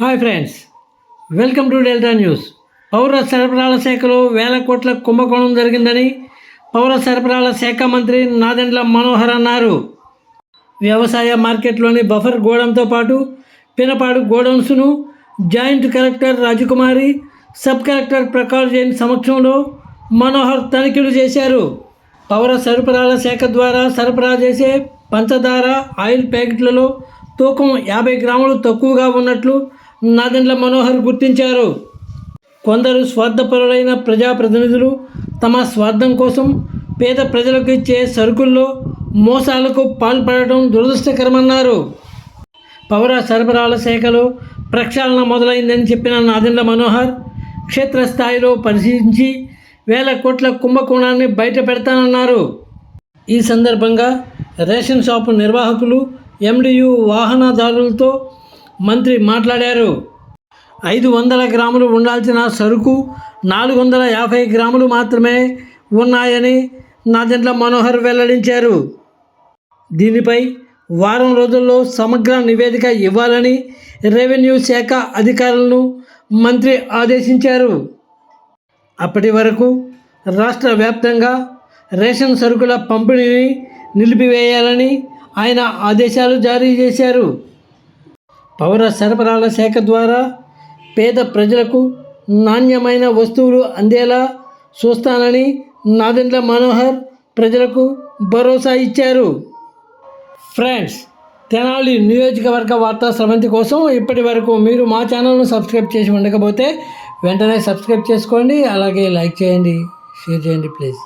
Hi friends welcome to Delta News. పౌర సరఫరాల శాఖలో వేల కోట్ల కుంభకోణం జరిగిందని పౌర సరఫరాల శాఖ మంత్రి నాదెండ్ల మనోహర్ అన్నారు. వ్యవసాయ మార్కెట్లోని బఫర్ గోడంతో పాటు Pinapadu గోడౌన్స్ను joint collector Rajakumari sub collector Prakash Jain సమక్షంలో మనోహర్ తనిఖీలు చేశారు. పౌర సరఫరాల శాఖ ద్వారా సరఫరా చేసే పంచదార ఆయిల్ ప్యాకెట్లలో తూకం యాభై గ్రాములు తక్కువగా ఉన్నట్లు నాదెండ్ల మనోహర్ గుర్తించారు. కొందరు స్వార్థపరులైన ప్రజాప్రతినిధులు తమ స్వార్థం కోసం పేద ప్రజలకు ఇచ్చే సరుకుల్లో మోసాలకు పాల్పడటం దురదృష్టకరమన్నారు. పౌర సరఫరాల శాఖలో ప్రక్షాళన మొదలైందని చెప్పిన నాదెండ్ల మనోహర్ క్షేత్రస్థాయిలో పరిశీలించి వేల కోట్ల కుంభకోణాన్ని బయట పెడతానన్నారు. ఈ సందర్భంగా రేషన్ షాపు నిర్వాహకులు ఎండియు వాహనదారులతో మంత్రి మాట్లాడారు. ఐదు వందల గ్రాములు ఉండాల్సిన సరుకు నాలుగు వందల యాభై గ్రాములు మాత్రమే ఉన్నాయని నాదెండ్ల మనోహర్ వెల్లడించారు. దీనిపై వారం రోజుల్లో సమగ్ర నివేదిక ఇవ్వాలని రెవెన్యూ శాఖ అధికారులను మంత్రి ఆదేశించారు. అప్పటి వరకు రాష్ట్ర వ్యాప్తంగా రేషన్ సరుకుల పంపిణీని నిలిపివేయాలని ఆయన ఆదేశాలు జారీ చేశారు. పౌర సరఫరాల శాఖ ద్వారా పేద ప్రజలకు నాణ్యమైన వస్తువులు అందేలా చూస్తానని నాదెండ్ల మనోహర్ ప్రజలకు భరోసా ఇచ్చారు. ఫ్రెండ్స్ తెనాలి నియోజకవర్గ వార్తా స్రవంతి కోసం ఇప్పటి వరకు మీరు మా ఛానల్ను సబ్స్క్రైబ్ చేసి ఉండకపోతే వెంటనే సబ్స్క్రైబ్ చేసుకోండి అలాగే లైక్ చేయండి షేర్ చేయండి ప్లీజ్.